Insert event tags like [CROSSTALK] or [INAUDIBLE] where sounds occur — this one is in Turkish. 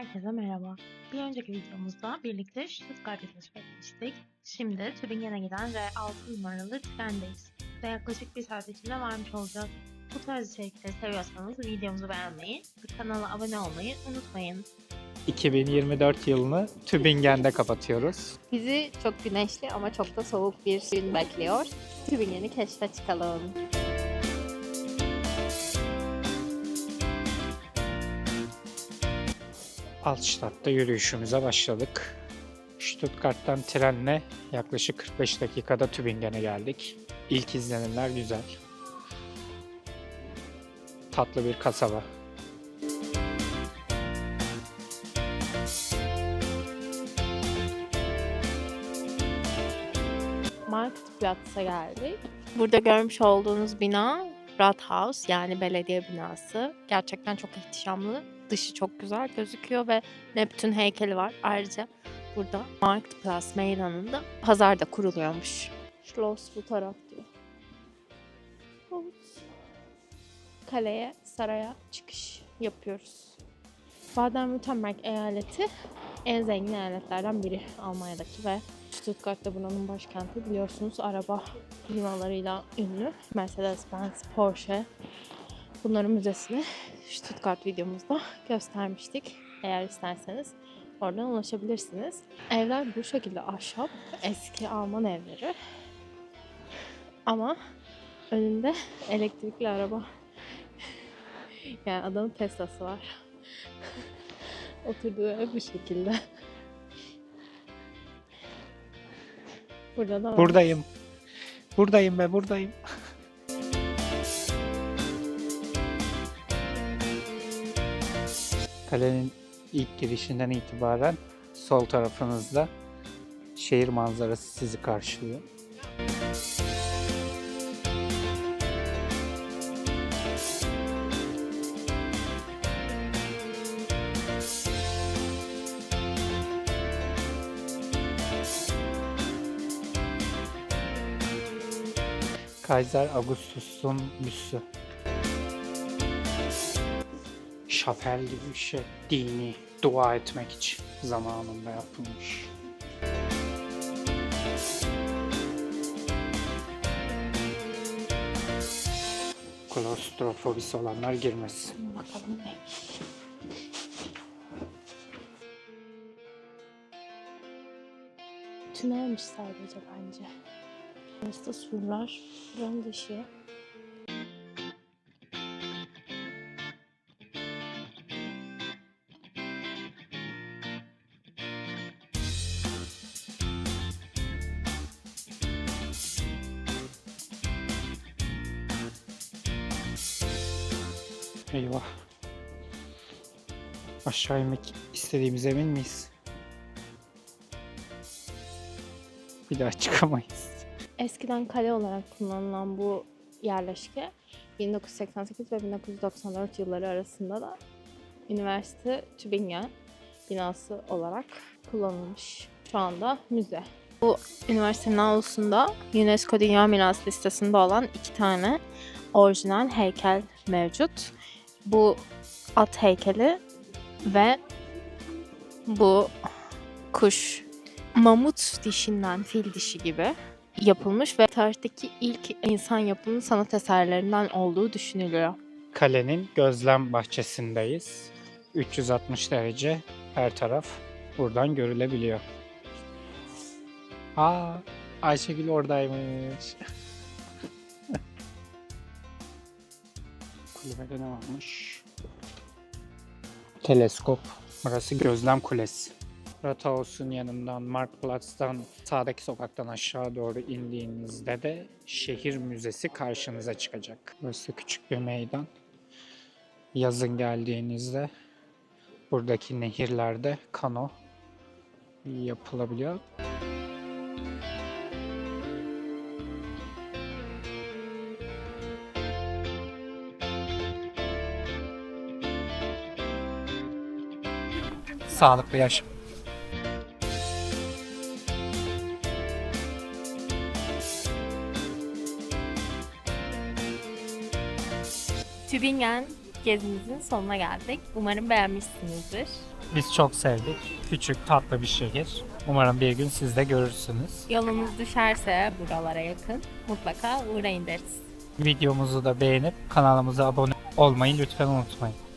Herkese merhaba. Bir önceki videomuzda birlikte Stuttgart'ı keşfetmiştik. Şimdi Tübingen'e giden R6 numaralı trendeyiz. Ve yaklaşık bir saat içinde varmış olacağız. Bu tarz içerikleri seviyorsanız videomuzu beğenmeyi ve kanala abone olmayı unutmayın. 2024 yılını Tübingen'de kapatıyoruz. Bizi çok güneşli ama çok da soğuk bir gün bekliyor. Tübingen'i keşfe çıkalım. Altstadt'ta yürüyüşümüze başladık. Stuttgart'tan trenle yaklaşık 45 dakikada Tübingen'e geldik. İlk izlenimler güzel. Tatlı bir kasaba. Marktplatz'a geldik. Burada görmüş olduğunuz bina Rathaus yani belediye binası. Gerçekten çok ihtişamlı. Dışı çok güzel gözüküyor ve Neptün heykeli var. Ayrıca burada Marktplatz meydanında pazar da kuruluyormuş. Schloss bu taraf diyor. Kaleye, saraya çıkış yapıyoruz. Baden-Württemberg eyaleti en zengin eyaletlerden biri Almanya'daki ve Stuttgart da buranın başkenti biliyorsunuz araba firmalarıyla ünlü. Mercedes-Benz, Porsche bunların müzesini Stuttgart videomuzda [LAUGHS] göstermiştik. Eğer isterseniz oradan ulaşabilirsiniz. Evler bu şekilde ahşap, eski Alman evleri. Ama önünde elektrikli araba. [LAUGHS] Yani adamın Tesla'sı var. [LAUGHS] Oturduğu ev bu şekilde. Burada da. Buradayım. Buradayım be buradayım. Kalenin ilk girişinden itibaren sol tarafınızda şehir manzarası sizi karşılıyor. Kaiser Augustus'un büstü. Şapel gibi bir şey. Dini dua etmek için zamanında yapılmış. Klostrofobisi olanlar girmesin. Bakalım neymiş. Tünelmiş sadece bence. Burası da surlar. Buranın dışı. Eyvah. Aşağı inmek istediğimiz emin miyiz? Bir daha çıkamayız. Eskiden kale olarak kullanılan bu yerleşke 1988 ve 1994 yılları arasında da üniversite Tübingen binası olarak kullanılmış. Şu anda müze. Bu üniversitenin avlusunda UNESCO Dünya Mirası listesinde olan iki tane orijinal heykel mevcut. Bu at heykeli ve bu kuş mamut dişinden fil dişi gibi yapılmış ve tarihteki ilk insan yapımı sanat eserlerinden olduğu düşünülüyor. Kalenin gözlem bahçesindeyiz. 360 derece her taraf buradan görülebiliyor. Aa, Ayşegül oradaymış. [LAUGHS] Kulübede ne varmış? Teleskop. Burası gözlem kulesi. Rathaus'un yanından, Marktplatz'tan sağdaki sokaktan aşağı doğru indiğinizde de şehir müzesi karşınıza çıkacak. Burası küçük bir meydan. Yazın geldiğinizde buradaki nehirlerde kano yapılabiliyor. Sağlıklı yaşam. Tübingen gezimizin sonuna geldik. Umarım beğenmişsinizdir. Biz çok sevdik. Küçük, tatlı bir şehir. Umarım bir gün siz de görürsünüz. Yolunuz düşerse buralara yakın mutlaka uğrayın deriz. Videomuzu da beğenip kanalımıza abone olmayı lütfen unutmayın.